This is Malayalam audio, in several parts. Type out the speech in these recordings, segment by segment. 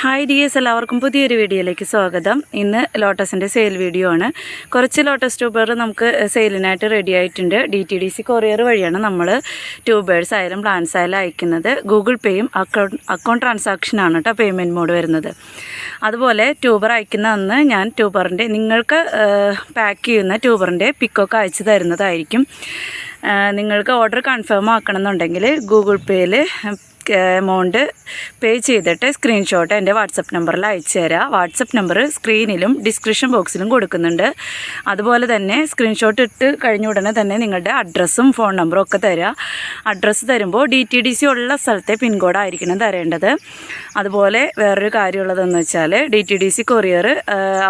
ഹായ് ഡിയേഴ്സ് എല്ലാവർക്കും പുതിയൊരു വീഡിയോയിലേക്ക് സ്വാഗതം. ഇന്ന് ലോട്ടസിന്റെ സെയിൽ വീഡിയോ ആണ്. കുറച്ച് ലോട്ടസ് ട്യൂബർ നമുക്ക് സെയിലിനായിട്ട് റെഡി ആയിട്ടുണ്ട്. D T D C courier വഴിയാണ് നമ്മൾ ട്യൂബേഴ്സ് ആയാലും പ്ലാൻസ് ആയാലും അയക്കുന്നത്. ഗൂഗിൾ പേയും അക്കൗണ്ട് അക്കൗണ്ട് ട്രാൻസാക്ഷനാണ് കേട്ടോ പേയ്മെന്റ് മോഡ് വരുന്നത്. അതുപോലെ ട്യൂബർ അയക്കുന്ന അന്ന് ഞാൻ ട്യൂബറിന്റെ നിങ്ങൾക്ക് പാക്ക് ചെയ്യുന്ന ട്യൂബറിന്റെ പിക്കൊക്കെ അയച്ചു തരുന്നതായിരിക്കും. നിങ്ങൾക്ക് ഓർഡർ കൺഫേം ആക്കണമെന്നുണ്ടെങ്കിൽ ഗൂഗിൾ പേയിൽ എമൗണ്ട് പേ ചെയ്തിട്ട് സ്ക്രീൻഷോട്ട് എന്റെ വാട്സപ്പ് നമ്പറിൽ അയച്ചു തരാം. വാട്സപ്പ് നമ്പർ സ്ക്രീനിലും ഡിസ്ക്രിപ്ഷൻ ബോക്സിലും കൊടുക്കുന്നുണ്ട്. അതുപോലെ തന്നെ സ്ക്രീൻഷോട്ട് ഇട്ട് കഴിഞ്ഞ ഉടനെ തന്നെ നിങ്ങളുടെ അഡ്രസ്സും ഫോൺ നമ്പറും ഒക്കെ തരാം. അഡ്രസ്സ് തരുമ്പോൾ ഡി ടി ഡി സി ഉള്ള സ്ഥലത്തെ പിൻകോഡ് ആയിരിക്കണം തരേണ്ടത്. അതുപോലെ വേറൊരു കാര്യമുള്ളതെന്ന് വെച്ചാൽ D T D C courier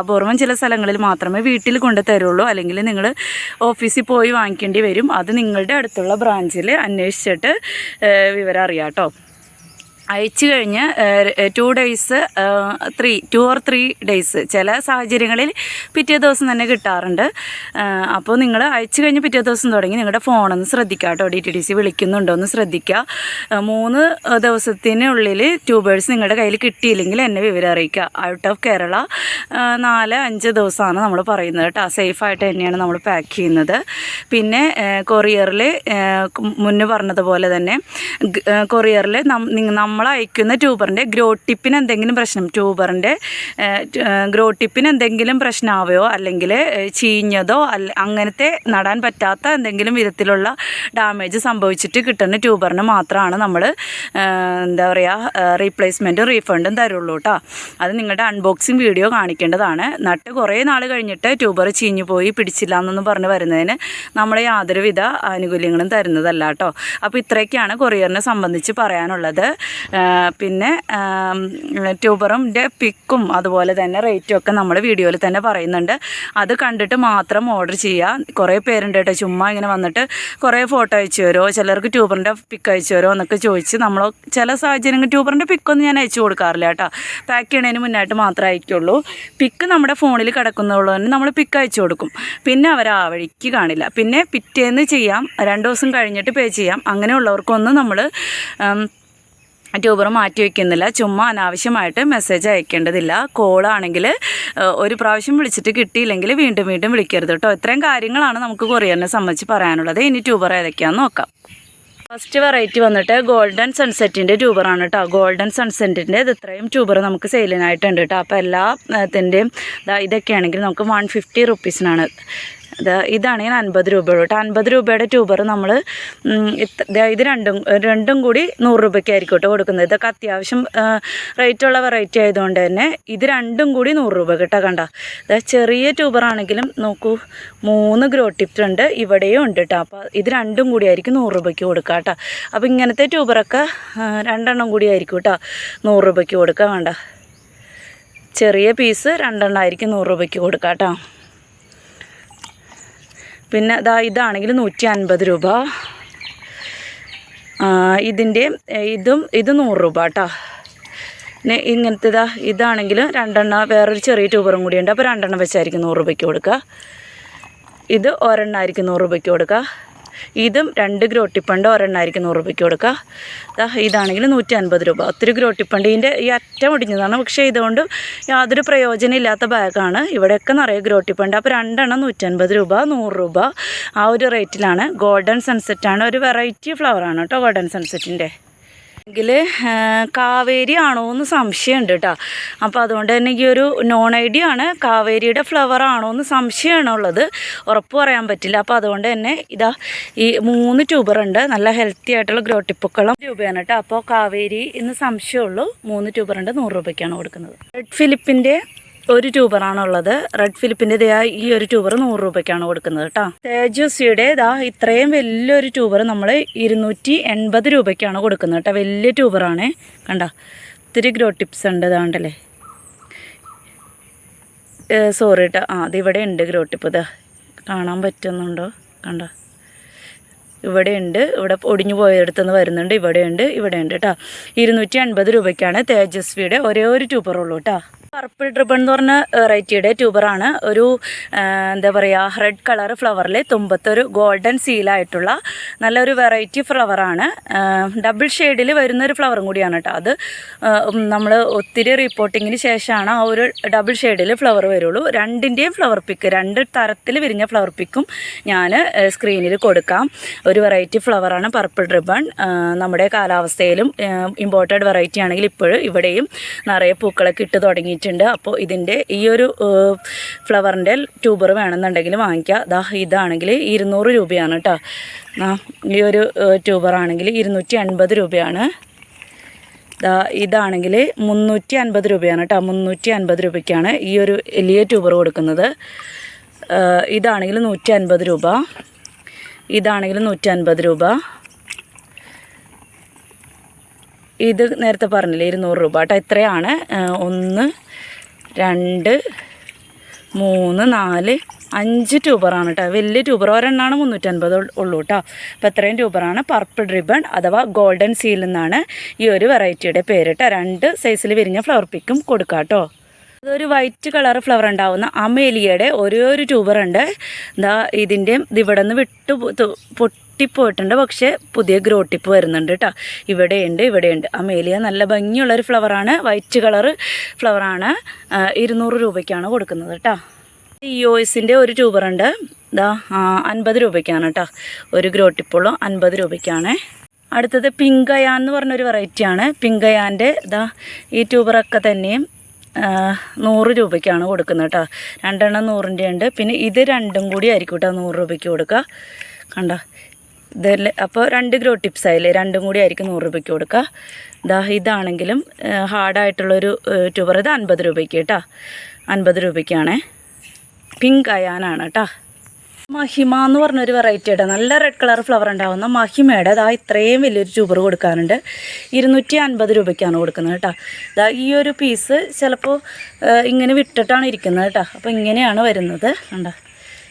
അപൂർവം ചില സ്ഥലങ്ങളിൽ മാത്രമേ വീട്ടിൽ കൊണ്ട് തരുള്ളൂ. അല്ലെങ്കിൽ നിങ്ങൾ ഓഫീസിൽ പോയി വാങ്ങിക്കേണ്ടി വരും. അത് നിങ്ങളുടെ അടുത്തുള്ള ബ്രാഞ്ചിൽ അന്വേഷിച്ചിട്ട് വിവരം അറിയാം കേട്ടോ അയച്ചു കഴിഞ്ഞ് two days three two or three days ചില സാഹചര്യങ്ങളിൽ പിറ്റേ ദിവസം തന്നെ കിട്ടാറുണ്ട്. അപ്പോൾ നിങ്ങൾ അയച്ചു കഴിഞ്ഞ് പിറ്റേ ദിവസം തുടങ്ങി നിങ്ങളുടെ ഫോണൊന്ന് ശ്രദ്ധിക്കുക കേട്ടോ. ഡി ടി ഡി സി വിളിക്കുന്നുണ്ടോ എന്ന് ശ്രദ്ധിക്കുക. മൂന്ന് ദിവസത്തിനുള്ളിൽ ട്യൂബേഴ്സ് നിങ്ങളുടെ കയ്യിൽ കിട്ടിയില്ലെങ്കിൽ എന്നെ വിവരം അറിയിക്കുക. ഔട്ട് ഓഫ് കേരള നാല് അഞ്ച് ദിവസമാണ് നമ്മൾ പറയുന്നത് കേട്ടോ. സേഫായിട്ട് തന്നെയാണ് നമ്മൾ പാക്ക് ചെയ്യുന്നത്. പിന്നെ കൊറിയറിൽ മുന്നേ പറഞ്ഞതുപോലെ തന്നെ കൊറിയറിൽ നമ്മൾ അയക്കുന്ന ട്യൂബറിന്റെ ഗ്രോ ടിപ്പിന് എന്തെങ്കിലും പ്രശ്നം ട്യൂബറിന്റെ ഗ്രോ ടിപ്പിന് എന്തെങ്കിലും പ്രശ്നമാവുകയോ അല്ലെങ്കിൽ ചീഞ്ഞതോ അല്ല അങ്ങനത്തെ നടാൻ പറ്റാത്ത എന്തെങ്കിലും വിധത്തിലുള്ള ഡാമേജ് സംഭവിച്ചിട്ട് കിട്ടുന്ന ട്യൂബറിന് മാത്രമാണ് നമ്മൾ എന്താ പറയുക റീപ്ലേസ്മെന്റും റീഫണ്ടും തരുള്ളൂ കേട്ടോ അത് നിങ്ങളുടെ അൺബോക്സിങ് വീഡിയോ കാണിക്കേണ്ടതാണ്. നട്ട് കുറേ നാൾ കഴിഞ്ഞിട്ട് ട്യൂബർ ചീഞ്ഞു പോയി പിടിച്ചില്ല എന്നൊന്നും പറഞ്ഞ് വരുന്നതിന് നമ്മൾ യാതൊരുവിധ ആനുകൂല്യങ്ങളും തരുന്നതല്ല കേട്ടോ അപ്പോൾ ഇത്രയൊക്കെയാണ് കൊറിയറിനെ സംബന്ധിച്ച് പറയാനുള്ളത്. പിന്നെ ട്യൂബറിന്റെ പിക്കും അതുപോലെ തന്നെ റേറ്റും ഒക്കെ നമ്മൾ വീഡിയോയിൽ തന്നെ പറയുന്നുണ്ട്. അത് കണ്ടിട്ട് മാത്രം ഓർഡർ ചെയ്യുക കുറേ പേരുണ്ട് കേട്ടോ ചുമ്മാ ഇങ്ങനെ വന്നിട്ട് കുറേ ഫോട്ടോ അയച്ചു തരുമോ ചിലർക്ക് ട്യൂബറിന്റെ പിക്ക് അയച്ചു തരുമോ എന്നൊക്കെ ചോദിച്ച് നമ്മൾ ചില സാഹചര്യങ്ങൾ ട്യൂബറിന്റെ പിക്കൊന്നും ഞാൻ അയച്ചു കൊടുക്കാറില്ല കേട്ടോ പാക്ക് ചെയ്യണതിന് മുന്നായിട്ട് മാത്രമേ അയക്കുള്ളൂ. പിക്ക് നമ്മുടെ ഫോണിൽ കിടക്കുന്നുള്ളൂ തന്നെ നമ്മൾ പിക്ക് അയച്ചു കൊടുക്കും. പിന്നെ അവർ ആ വഴിക്ക് കാണില്ല. പിന്നെ പിറ്റേന്ന് ചെയ്യാം. രണ്ട് ദിവസം കഴിഞ്ഞിട്ട് പേ ചെയ്യാം. അങ്ങനെയുള്ളവർക്കൊന്നും നമ്മൾ ട്യൂബർ മാറ്റി വയ്ക്കുന്നില്ല ചുമ്മാ അനാവശ്യമായിട്ട് മെസ്സേജ് അയക്കേണ്ടതില്ല. കോളാണെങ്കിൽ ഒരു പ്രാവശ്യം വിളിച്ചിട്ട് കിട്ടിയില്ലെങ്കിൽ വീണ്ടും വീണ്ടും വിളിക്കരുത് കേട്ടോ ഇത്രയും കാര്യങ്ങളാണ് നമുക്ക് കൊറിയറിനെ സംബന്ധിച്ച് പറയാനുള്ളത്. ഇനി ട്യൂബർ ഏതൊക്കെയാണെന്ന് നോക്കാം. ഫസ്റ്റ് വെറൈറ്റി വന്നിട്ട് ഗോൾഡൻ സൺസെറ്റിന്റെ ട്യൂബറാണ് കേട്ടോ ഗോൾഡൻ സൺസെറ്റിന്റെ ഇത് ഇത്രയും ട്യൂബർ നമുക്ക് സെയിലിനായിട്ടുണ്ട് കേട്ടോ അപ്പോൾ എല്ലാത്തിന്റെയും ഇതൊക്കെയാണെങ്കിൽ നമുക്ക് വൺ ഫിഫ്റ്റി റുപ്പീസിനാണ് ഇത് ഇതാണെങ്കിൽ അൻപത് രൂപയുള്ളൂ കേട്ടോ. അൻപത് രൂപയുടെ ട്യൂബർ നമ്മൾ ഇത് രണ്ടും രണ്ടും കൂടി നൂറ് രൂപയ്ക്കായിരിക്കും കേട്ടോ കൊടുക്കുന്നത്. ഇതൊക്കെ അത്യാവശ്യം റേറ്റുള്ള വെറൈറ്റി ആയതുകൊണ്ട് തന്നെ ഇത് രണ്ടും കൂടി നൂറ് രൂപ കേട്ടോ കണ്ട? ഇത് ചെറിയ ട്യൂബർ ആണെങ്കിലും നോക്കൂ മൂന്ന് ഗ്രോ ടിപ്സ് ഉണ്ട് ഇവിടെയും ഉണ്ട് കേട്ടോ. അപ്പോൾ ഇത് രണ്ടും കൂടി ആയിരിക്കും നൂറ് രൂപയ്ക്ക് കൊടുക്കുക കേട്ടോ. അപ്പോൾ ഇങ്ങനത്തെ ട്യൂബറൊക്കെ രണ്ടെണ്ണം കൂടി ആയിരിക്കും കേട്ടോ നൂറ് രൂപയ്ക്ക് കൊടുക്കുക വേണ്ട ചെറിയ പീസ് രണ്ടെണ്ണം ആയിരിക്കും നൂറ് രൂപയ്ക്ക് കൊടുക്കുക കേട്ടോ. പിന്നെ ഇതാ ഇതാണെങ്കിൽ നൂറ്റി അൻപത് രൂപ ഇതിന്റെ ഇതും ഇത് നൂറ് രൂപ കേട്ടോ പിന്നെ ഇങ്ങനത്തെ ഇതാ ഇതാണെങ്കിൽ രണ്ടെണ്ണം വേറൊരു ചെറിയ ട്യൂബറും കൂടി ഉണ്ട്. അപ്പോൾ രണ്ടെണ്ണം വെച്ചായിരിക്കും നൂറ് രൂപയ്ക്ക് കൊടുക്കുക. ഇത് ഒരെണ്ണമായിരിക്കും നൂറ് രൂപയ്ക്ക് കൊടുക്കുക. ഇതും രണ്ട് ഗ്രോട്ടിപ്പണ്ട് ഒരെണ്ണമായിരിക്കും നൂറ് രൂപയ്ക്ക് കൊടുക്കുക. ഇതാണെങ്കിൽ നൂറ്റി അൻപത് രൂപ. ഒത്തിരി ഗ്രോട്ടിപ്പണ്ട് ഇതിന്റെ ഈ അറ്റം ഒടിഞ്ഞതാണ്. പക്ഷേ ഇതുകൊണ്ട് യാതൊരു പ്രയോജനം ഇല്ലാത്ത ബാഗാണ്. ഇവിടെയൊക്കെ നിറയെ ഗ്രോട്ടിപ്പണ്ട് അപ്പോൾ രണ്ടെണ്ണം നൂറ്റൻപത് രൂപ നൂറ് രൂപ. ആ ഒരു റേറ്റിലാണ്. ഗോൾഡൻ സൺസെറ്റാണ്. ഒരു വെറൈറ്റി ഫ്ലവറാണ് കേട്ടോ ഗോൾഡൻ സൺസെറ്റിന്റെ. എങ്കിൽ കാവേരി ആണോ എന്ന് സംശയമുണ്ട് കേട്ടോ അപ്പോൾ അതുകൊണ്ട് തന്നെ ഈ ഒരു നോൺ ഐഡിയ ആണ് കാവേരിയുടെ ഫ്ലവർ ആണോ എന്ന് സംശയമാണ് ഉള്ളത് ഉറപ്പ് പറയാൻ പറ്റില്ല. അപ്പോൾ അതുകൊണ്ട് തന്നെ ഇതാ ഈ മൂന്ന് ട്യൂബർ ഉണ്ട്. നല്ല ഹെൽത്തി ആയിട്ടുള്ള ഗ്രോട്ടിപ്പുക്കളും രൂപയാണ് കേട്ടോ അപ്പോൾ കാവേരി എന്ന് സംശയമുള്ളൂ. മൂന്ന് ട്യൂബർ ഉണ്ട്. നൂറ് രൂപയ്ക്കാണ് കൊടുക്കുന്നത്. റെഡ് ഫിലിപ്പിന്റെ ഒരു ട്യൂബറാണുള്ളത്. റെഡ് ഫിലിപ്പിന്റെ ദേ ഈ ഒരു ട്യൂബർ നൂറ് രൂപയ്ക്കാണ് കൊടുക്കുന്നത് കേട്ടോ തേജസ്വിയുടെ ഇതാ ഇത്രയും വലിയൊരു ട്യൂബർ നമ്മൾ ഇരുന്നൂറ്റി എൺപത് രൂപയ്ക്കാണ് കൊടുക്കുന്നത് കേട്ടോ വലിയ ട്യൂബറാണ്. കണ്ട? ഒത്തിരി ഗ്രോ ടിപ്സ് ഉണ്ട് ഇതാണ്ടല്ലേ? സോറി കേട്ടോ ആ അതിവിടെ ഉണ്ട് ഗ്രോ ടിപ്പ്. ഇതാ കാണാൻ പറ്റുന്നുണ്ടോ? കണ്ടോ? ഇവിടെ ഉണ്ട്. ഇവിടെ ഒടിഞ്ഞു പോയടുത്തുനിന്ന് വരുന്നുണ്ട്. ഇവിടെ ഉണ്ട്. ഇവിടെ ഉണ്ട് കേട്ടോ ഇരുന്നൂറ്റി അൻപത് രൂപയ്ക്കാണ് തേജസ്വിയുടെ ഒരേ ഒരു ട്യൂബറുള്ളൂ കേട്ടോ പർപ്പിൾ റിബൺ എന്ന് പറഞ്ഞ വെറൈറ്റിയുടെ ട്യൂബറാണ്. ഒരു എന്താ പറയുക റെഡ് കളർ ഫ്ലവറിൽ തുമ്പത്തൊരു ഗോൾഡൻ സീലായിട്ടുള്ള നല്ലൊരു വെറൈറ്റി ഫ്ലവറാണ്. ഡബിൾ ഷെയ്ഡിൽ വരുന്ന ഒരു ഫ്ലവറും കൂടിയാണ് കേട്ടോ അത്. നമ്മൾ ഒത്തിരി റിപ്പോർട്ടിങ്ങിന് ശേഷമാണ് ആ ഒരു ഡബിൾ ഷെയ്ഡിൽ ഫ്ലവർ വരുള്ളൂ. രണ്ടിന്റെയും ഫ്ലവർ പിക്ക് രണ്ട് തരത്തിൽ വിരിഞ്ഞ ഫ്ലവർ പിക്കും ഞാൻ സ്ക്രീനിൽ കൊടുക്കാം. ഒരു വെറൈറ്റി ഫ്ലവറാണ് പർപ്പിൾ റിബൺ. നമ്മുടെ കാലാവസ്ഥയിലും ഇമ്പോർട്ടഡ് വെറൈറ്റി ആണെങ്കിൽ ഇപ്പോഴും ഇവിടെയും നിറയെ പൂക്കളൊക്കെ ഇട്ട് തുടങ്ങിയിട്ടുണ്ട് അപ്പോൾ ഇതിന്റെ ഈ ഒരു ഫ്ലവറിന്റെ ട്യൂബർ വേണമെന്നുണ്ടെങ്കിൽ വാങ്ങിക്കുക ദാ ഇതാണെങ്കിൽ ഇരുന്നൂറ് രൂപയാണ് കേട്ടോ ഈ ഒരു ട്യൂബർ ആണെങ്കിൽ ഇരുന്നൂറ്റി അൻപത് രൂപയാണ്. ദാ ഇതാണെങ്കിൽ മുന്നൂറ്റി അൻപത് രൂപയാണ് കേട്ടോ മുന്നൂറ്റി അൻപത് രൂപയ്ക്കാണ് ഈ ഒരു വലിയ ട്യൂബർ കൊടുക്കുന്നത്. ഇതാണെങ്കിൽ നൂറ്റി അൻപത് രൂപ. ഇതാണെങ്കിൽ നൂറ്റി അൻപത് രൂപ. ഇത് നേരത്തെ പറഞ്ഞില്ലേ ഇരുന്നൂറ് രൂപ. കേട്ടോ ഇത്രയാണ്. ഒന്ന് രണ്ട് മൂന്ന് നാല് അഞ്ച് ട്യൂബറാണ് കേട്ടോ. വലിയ ട്യൂബർ. ഒരെണ്ണമാണ് മുന്നൂറ്റൻപത് ഉള്ളൂ കേട്ടോ. അപ്പോൾ ഇത്രയും ട്യൂബറാണ്. പർപ്പിൾ റിബൺ അഥവാ ഗോൾഡൻ സീൽ എന്നാണ് ഈ ഒരു വെറൈറ്റിയുടെ പേര് കേട്ടോ. രണ്ട് സൈസിൽ വിരിഞ്ഞ ഫ്ലവർ പിക്കും കൊടുക്കാം കേട്ടോ. അതൊരു വൈറ്റ് കളർ ഫ്ലവർ ഉണ്ടാവുന്ന അമേലിയയുടെ ഒരേ ഒരു ട്യൂബർ ഉണ്ട് എന്താ ഇതിന്റെ ഇവിടെ നിന്ന് വിട്ടു പൊട്ടിപ്പോയിട്ടുണ്ട്. പക്ഷേ പുതിയ ഗ്രോ ടിപ്പ് വരുന്നുണ്ട് കേട്ടോ ഇവിടെയുണ്ട് ഇവിടെയുണ്ട്. അമേലിയ നല്ല ഭംഗിയുള്ളൊരു ഫ്ലവറാണ് വൈറ്റ് കളറ് ഫ്ലവറാണ് ഇരുന്നൂറ് രൂപയ്ക്കാണ് കൊടുക്കുന്നത് കേട്ടോ ഈ ഒസിന്റെ ഒരു ട്യൂബറുണ്ട് ഇതാ അൻപത് രൂപയ്ക്കാണ് കേട്ടോ ഒരു ഗ്രോ ടിപ്പുള്ളൂ അൻപത് രൂപയ്ക്കാണ്. അടുത്തത് പിങ്കയാൻ എന്ന് പറഞ്ഞൊരു വെറൈറ്റിയാണ് പിങ്കയാന്റെ ഇതാ ഈ ട്യൂബറൊക്കെ തന്നെയും നൂറ് രൂപയ്ക്കാണ് കൊടുക്കുന്നത് കേട്ടോ രണ്ടെണ്ണം നൂറിന്റെ ഉണ്ട്. പിന്നെ ഇത് രണ്ടും കൂടി ആയിരിക്കും കേട്ടോ നൂറ് രൂപയ്ക്ക് കൊടുക്കുക. കണ്ടോ? ഇതല്ലേ? അപ്പോൾ രണ്ട് ഗ്രോ ടിപ്സ് ആയില്ലേ? രണ്ടും കൂടി ആയിരിക്കും നൂറ് രൂപയ്ക്ക് കൊടുക്കുക ഇതാ ഇതാണെങ്കിലും ഹാർഡായിട്ടുള്ളൊരു ട്യൂബർ ഇത് അൻപത് രൂപയ്ക്ക് കേട്ടോ. അൻപത് രൂപയ്ക്കാണേ. പിങ്ക് അയാനാണ് കേട്ടോ മഹിമ എന്ന് പറഞ്ഞൊരു വെറൈറ്റിയുടെ നല്ല റെഡ് കളർ ഫ്ലവർ ഉണ്ടാകുന്ന മഹിമയുടെ അതാ ഇത്രയും വലിയൊരു ട്യൂബർ കൊടുക്കാനുണ്ട്. ഇരുന്നൂറ്റി അൻപത് രൂപയ്ക്കാണ് കൊടുക്കുന്നത് കേട്ടോ ഇതാ ഈ ഒരു പീസ് ചിലപ്പോൾ ഇങ്ങനെ വിട്ടിട്ടാണ് ഇരിക്കുന്നത് കേട്ടോ അപ്പോൾ ഇങ്ങനെയാണ് വരുന്നത്. കണ്ടോ?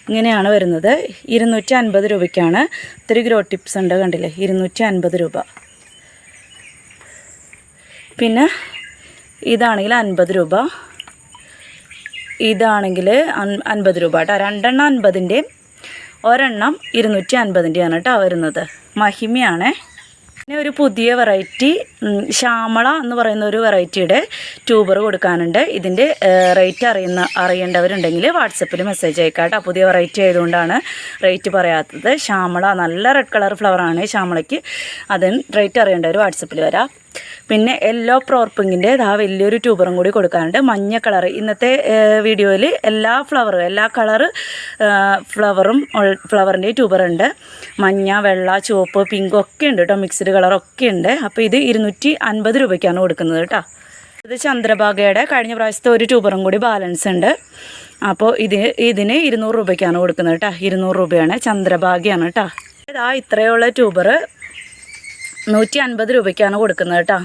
ഇങ്ങനെയാണ് വരുന്നത്. ഇരുന്നൂറ്റി അൻപത് രൂപയ്ക്കാണ്. ഒത്തിരി ഗ്രോ ടിപ്സ് ഉണ്ട് കണ്ടില്ലേ? ഇരുന്നൂറ്റി അൻപത് രൂപ. പിന്നെ ഇതാണെങ്കിൽ അൻപത് രൂപ. ഇതാണെങ്കിൽ അൻ- അൻപത് രൂപ കേട്ടോ. രണ്ടെണ്ണം അൻപതിന്റെയും ഒരെണ്ണം ഇരുന്നൂറ്റി അൻപതിന്റെയാണ് കേട്ടോ വരുന്നത്. മഹിമയാണ്. പിന്നെ ഒരു പുതിയ വെറൈറ്റി ശ്യാമള എന്ന് പറയുന്ന ഒരു വെറൈറ്റിയുടെ ട്യൂബർ കൊടുക്കാനുണ്ട്. ഇതിന്റെ റേറ്റ് അറിയുന്ന അറിയേണ്ടവരുണ്ടെങ്കിൽ വാട്സപ്പിൽ മെസ്സേജ് അയക്കാട്ടോ കേട്ടോ പുതിയ വെറൈറ്റി ആയതുകൊണ്ടാണ് റേറ്റ് പറയാത്തത്. ശ്യാമള നല്ല റെഡ് കളർ ഫ്ലവറാണ് ശ്യാമളയ്ക്ക് അതിന് റേറ്റ് അറിയേണ്ടവർ വാട്സപ്പിൽ വരാം. പിന്നെ യെല്ലോ പ്രോർപ്പിങ്ങിന്റെ ഇതാ വലിയൊരു ട്യൂബറും കൂടി കൊടുക്കാനുണ്ട്. മഞ്ഞ കളർ ഇന്നത്തെ വീഡിയോയിൽ എല്ലാ ഫ്ലവറും എല്ലാ കളർ ഫ്ലവറും ഫ്ലവറിന്റെ ട്യൂബറുണ്ട് മഞ്ഞ വെള്ള ചുവപ്പ് പിങ്ക് ഒക്കെ ഉണ്ട് കേട്ടോ മിക്സ്ഡ് കളറൊക്കെ ഉണ്ട്. അപ്പോൾ ഇത് ഇരുന്നൂറ്റി അൻപത് രൂപയ്ക്കാണ് കൊടുക്കുന്നത് കേട്ടോ ഇത് ചന്ദ്രഭാഗയുടെ കഴിഞ്ഞ പ്രാവശ്യത്തെ ഒരു ട്യൂബറും കൂടി ബാലൻസ് ഉണ്ട്. അപ്പോൾ ഇത് ഇതിന് ഇരുന്നൂറ് രൂപയ്ക്കാണ് കൊടുക്കുന്നത് കേട്ടോ ഇരുന്നൂറ് രൂപയാണ് ചന്ദ്രഭാഗയാണ് കേട്ടോ ഇതാ ഇത്രയുള്ള ട്യൂബർ നൂറ്റി അൻപത് രൂപയ്ക്കാണ് കൊടുക്കുന്നത് കേട്ടോ.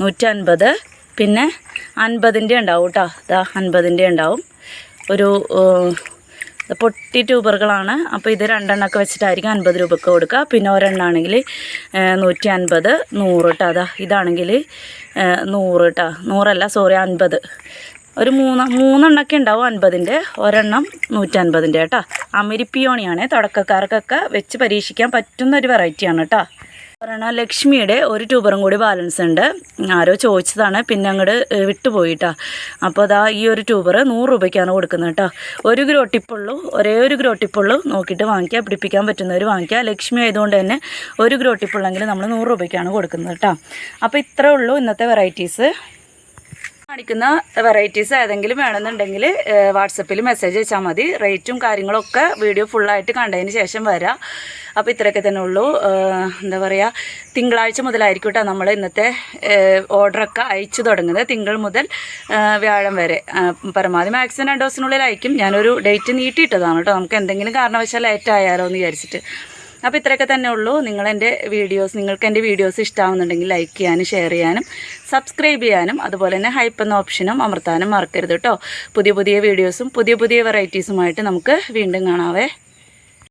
നൂറ്റി അൻപത് പിന്നെ അൻപതിന്റെ ഉണ്ടാവും കേട്ടോ. ഇതാ അൻപതിന്റെ ഉണ്ടാവും. ഒരു പൊട്ടി ട്യൂബറുകളാണ്. അപ്പോൾ ഇത് രണ്ടെണ്ണമൊക്കെ വെച്ചിട്ടായിരിക്കും അൻപത് രൂപയ്ക്ക് കൊടുക്കുക. പിന്നെ ഒരെണ്ണമാണെങ്കിൽ നൂറ്റി അൻപത് നൂറ് കേട്ടോ. അതാ ഇതാണെങ്കിൽ നൂറ് കേട്ടോ. നൂറല്ല സോറി അൻപത്. ഒരു മൂന്ന് മൂന്നെണ്ണമൊക്കെ ഉണ്ടാവും അൻപതിന്റെ. ഒരെണ്ണം നൂറ്റൻപതിന്റെ കേട്ടോ. അമിരിപ്പിയോണിയാണ്. തുടക്കക്കാർക്കൊക്കെ വെച്ച് പരീക്ഷിക്കാൻ പറ്റുന്ന ഒരു വെറൈറ്റിയാണ് കേട്ടോ. ലക്ഷ്മിയുടെ ഒരു ട്യൂബറും കൂടി ബാലൻസ് ഉണ്ട്. ആരോ ചോദിച്ചതാണ്. പിന്നെ അങ്ങോട്ട് വിട്ടുപോയിട്ടാ. അപ്പോൾ അതാ ഈ ഒരു ട്യൂബർ നൂറ് രൂപയ്ക്കാണ് കൊടുക്കുന്നത് കേട്ടോ. ഒരു ഗ്രോ ടിപ്പുള്ളൂ ഒരേ ഒരു ഗ്രോ ടിപ്പുള്ളൂ. നോക്കിയിട്ട് വാങ്ങിക്കുക പിടിപ്പിക്കാൻ പറ്റുന്നവർ വാങ്ങിക്കുക ലക്ഷ്മി ആയതുകൊണ്ട് തന്നെ ഒരു ഗ്രോ ടിപ്പുള്ളെങ്കിൽ നമ്മൾ നൂറ് രൂപയ്ക്കാണ് കൊടുക്കുന്നത് കേട്ടോ. അപ്പോൾ ഇത്രേ ഉള്ളൂ ഇന്നത്തെ വെറൈറ്റീസ് കാണിക്കുന്ന വെറൈറ്റീസ് ഏതെങ്കിലും വേണമെന്നുണ്ടെങ്കിൽ വാട്സപ്പിൽ മെസ്സേജ് അയച്ചാൽ മതി. റേറ്റും കാര്യങ്ങളൊക്കെ വീഡിയോ ഫുള്ളായിട്ട് കണ്ടതിന് ശേഷം വരാം. അപ്പോൾ ഇത്രയൊക്കെ തന്നെ ഉള്ളൂ. എന്താ പറയുക തിങ്കളാഴ്ച മുതലായിരിക്കും കേട്ടോ നമ്മൾ ഇന്നത്തെ ഓർഡറൊക്കെ അയച്ചു തുടങ്ങുന്നത്. തിങ്കൾ മുതൽ വ്യാഴം വരെ. പരമാവധി മാക്സിമം രണ്ട് ദിവസത്തിനുള്ളിൽ അയക്കും ഞാനൊരു ഡേറ്റ് നീട്ടിയിട്ടതാണ് കേട്ടോ നമുക്ക് എന്തെങ്കിലും കാരണവശാൽ ലേറ്റ് ആയാലോ എന്ന് വിചാരിച്ചിട്ട്. അപ്പോൾ ഇത്രയൊക്കെ തന്നെ ഉള്ളൂ. നിങ്ങളെന്റെ വീഡിയോസ് നിങ്ങൾക്ക് എന്റെ വീഡിയോസ് ഇഷ്ടമാവുന്നുണ്ടെങ്കിൽ ലൈക്ക് ചെയ്യാനും ഷെയർ ചെയ്യാനും സബ്സ്ക്രൈബ് ചെയ്യാനും അതുപോലെ തന്നെ ഹൈപ്പ് എന്ന ഓപ്ഷനും അമർത്താനും മറക്കരുത് കേട്ടോ പുതിയ പുതിയ വീഡിയോസും പുതിയ പുതിയ വെറൈറ്റീസുമായിട്ട് നമുക്ക് വീണ്ടും കാണാവേ.